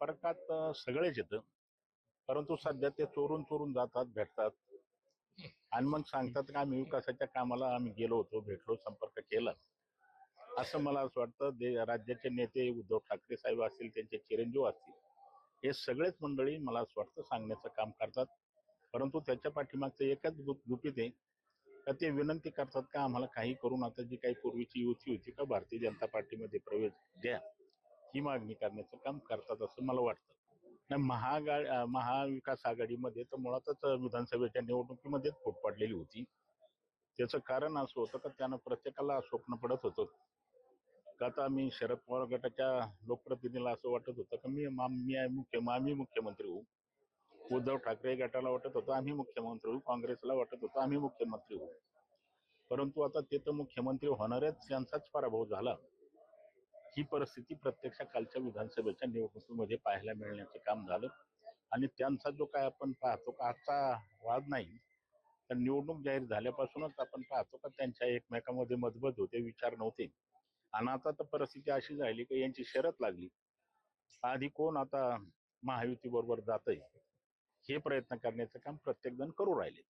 संपर्कात सगळेच येतं. परंतु सध्या ते चोरून चोरून जातात भेटतात. आणि मग सांगतात की आम्ही विकासाच्या कामाला आम्ही गेलो होतो भेटलो संपर्क केला. असं मला असं वाटतं. दे राज्याचे नेते उद्धव ठाकरे साहेब असतील त्यांचे चिरंजीव असतील हे सगळेच मंडळी मला असं वाटतं सांगण्याचं काम करतात. परंतु त्याच्या पाठीमागचं एकच गुपित आहे. का ते विनंती करतात का आम्हाला काही करून आता जी काही पूर्वीची युती होती का भारतीय जनता पार्टीमध्ये प्रवेश द्या. ही मागणी करण्याचं काम करतात असं मला वाटतं. नाही, महागा महाविकास आघाडीमध्ये तर मुळातच विधानसभेच्या निवडणुकीमध्येच फूट पडलेली होती. त्याचं कारण असं होतं का त्यानं प्रत्येकाला स्वप्न पडत होतं. का आता मी शरद पवार गटाच्या लोकप्रतिनिधीला असं वाटत होतं का मी मी मुख्य आम्ही मुख्यमंत्री होऊ. उद्धव ठाकरे गटाला वाटत होतं आम्ही मुख्यमंत्री होऊ. काँग्रेसला वाटत होतं आम्ही मुख्यमंत्री होऊ. परंतु आता ते तर मुख्यमंत्री होणाऱ्याच त्यांचाच पराभव झाला. ही परिस्थिती प्रत्यक्ष कालच्या विधानसभेच्या निवडणुकीमध्ये पाहायला मिळण्याचे काम झालं. आणि त्यांचा जो काय आपण पाहतो का आजचा वाद नाही. तर निवडणूक जाहीर झाल्यापासूनच आपण पाहतो का त्यांच्या एकमेकांमध्ये मतभेद होते विचार नव्हते. आणि आता तर परिस्थिती अशी झाली की यांची शरत लागली. आधी कोण आता महायुती बरोबर जातंय हे प्रयत्न करण्याचं काम प्रत्येक जण करू राहिले.